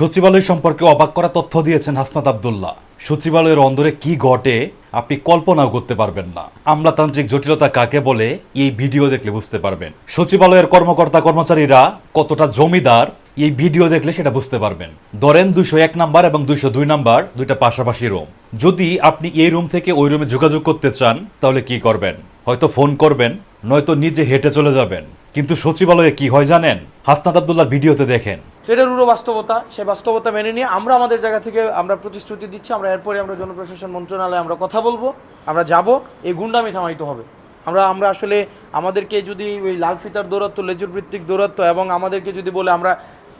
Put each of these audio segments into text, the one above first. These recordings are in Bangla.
সচিবালয় সম্পর্কে অবাক করা তথ্য দিয়েছেন হাসনাত আবদুল্লাহ। সচিবালয়ের অন্দরে কি ঘটে, আপনি কল্পনাও করতে পারবেন না। আমলাতান্ত্রিক জটিলতা কাকে বলে, এই ভিডিও দেখলে বুঝতে পারবেন। সচিবালয়ের কর্মকর্তা কর্মচারীরা কতটা জমিদার, এই ভিডিও দেখলে সেটা বুঝতে পারবেন। ধরেন দুশো এক নাম্বার এবং দুশো দুই নাম্বার, দুইটা পাশাপাশি রুম। যদি আপনি এই রুম থেকে ওই রুমে যোগাযোগ করতে চান, তাহলে কি করবেন? হয়তো ফোন করবেন, নয়তো নিজে হেঁটে চলে যাবেন। কিন্তু সচিবালয়ে কি হয় জানেন? হাসনাত আবদুল্লাহর ভিডিওতে দেখেন। তো এটা রূঢ় বাস্তবতা। সেই বাস্তবতা মেনে নিয়ে আমরা আমাদের জায়গা থেকে আমরা প্রতিশ্রুতি দিচ্ছি, আমরা এরপরে আমরা জনপ্রশাসন মন্ত্রণালয়ে আমরা কথা বলব, আমরা যাব, এই গুন্ডামি থামাইতে হবে। আমরা আমরা আসলে আমাদেরকে যদি ওই লাল ফিতার দৌরত্ব লেজুর ভিত্তিক দৌরত্ব এবং আমাদেরকে যদি বলে আমরা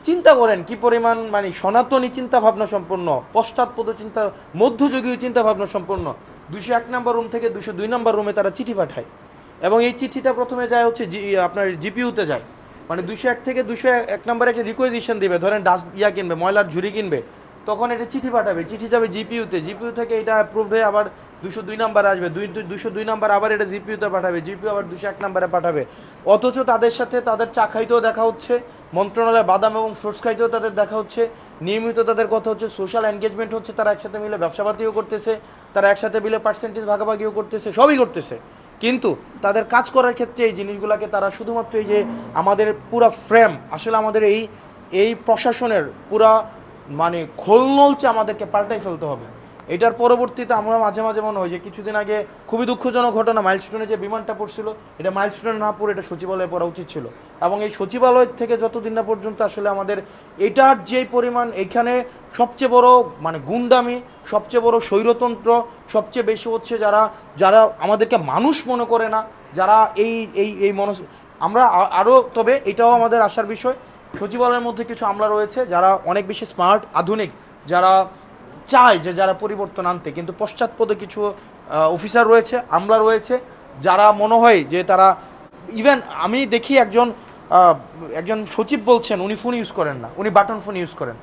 চিন্তা করেন কি পরিমাণ মানে সনাতনী চিন্তা ভাবনা সম্পন্ন, পশ্চাৎপদ চিন্তা, মধ্যযুগীয় চিন্তা ভাবনা সম্পন্ন দুশো এক নম্বর রুম থেকে দুশো দুই নম্বর রুমে তারা চিঠি পাঠায়। এবং এই চিঠিটা প্রথমে যায় হচ্ছে জি, আপনার জিপিউতে যায়। মানে দুশো এক থেকে দুশো এক নম্বরে একটা রিকোয়েজিশন দিবে। ধরেন ডাস্ট ইয়া কিনবে, ময়লার ঝুড়ি কিনবে, তখন এটা চিঠি পাঠাবে। চিঠি যাবে জিপিউতে জিপিউ থেকে এটা অ্যাপ্রুভড হয়ে আবার দুশো দুই নাম্বার আসবে। দুই দুশো দুই নাম্বার আবার এটা জিপিউতে পাঠাবে। জিপিউ আবার দুশো এক নাম্বারে পাঠাবে। অথচ তাদের সাথে তাদের চা খাইতেও দেখা হচ্ছে, মন্ত্রণালয়ে বাদাম এবং ফ্রুটস খাইতেও তাদের দেখা হচ্ছে, নিয়মিত তাদের কথা হচ্ছে সোশ্যাল এনগেজমেন্ট হচ্ছে, তারা একসাথে মিলে ব্যবসাপাতিও করতেছে, তারা একসাথে মিলে পার্সেন্টেজ ভাগাভাগিও করতেছে, সবই করতেছে। কিন্তু তাদের কাজ করার ক্ষেত্রে এই জিনিসগুলোকে তারা শুধুমাত্র এই যে আমাদের পুরা ফ্রেম আসলে আমাদের এই এই প্রশাসনের পুরা মানে খোলনলচে আমাদেরকে পাল্টাই ফেলতে হবে। এটার পরবর্তীতে আমরা মাঝে মাঝে মনে হয় যে কিছুদিন আগে খুবই দুঃখজনক ঘটনা মাইলস্টোনে যে বিমানটা পড়ছিল, এটা মাইলস্টোনে না পড়ে এটা সচিবালয়ে পড়া উচিত ছিল। এবং এই সচিবালয় থেকে যতদিন না পর্যন্ত আসলে আমাদের এটার যে পরিমাণ এখানে সবচেয়ে বড় মানে গুন্ডামি, সবচেয়ে বড় স্বৈরতন্ত্র, সবচেয়ে বেশি হচ্ছে যারা যারা আমাদেরকে মানুষ মনে করে না, যারা এই এই এই মনস, আমরা আরও তবে এটাও আমাদের আসার বিষয়। সচিবালয়ের মধ্যে কিছু আমলা রয়েছে যারা অনেক বেশি স্মার্ট আধুনিক, যারা চায় যে যারা পরিবর্তন আনতে, কিন্তু পশ্চাৎপদে কিছু অফিসার রয়েছে আমলা রয়েছে, যারা মনে হয় যে তারা ইভেন আমি দেখি একজন একজন সচিব বলছেন, উনি ফোন ইউজ করেন না, উনি বাটন ফোন ইউজ করেন।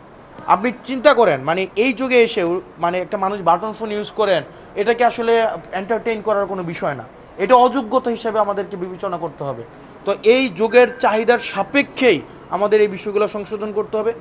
আপনি চিন্তা করেন মানে এই যুগে এসে মানে একটা মানুষ বাটন ফোন ইউজ করেন, এটাকে আসলে এন্টারটেইন করার কোনো বিষয় না। এটা অযোগ্যতা হিসেবে আমাদেরকে বিবেচনা করতে হবে। তো এই যুগের চাহিদার সাপেক্ষেই আমাদের এই বিষয়গুলো সংশোধন করতে হবে।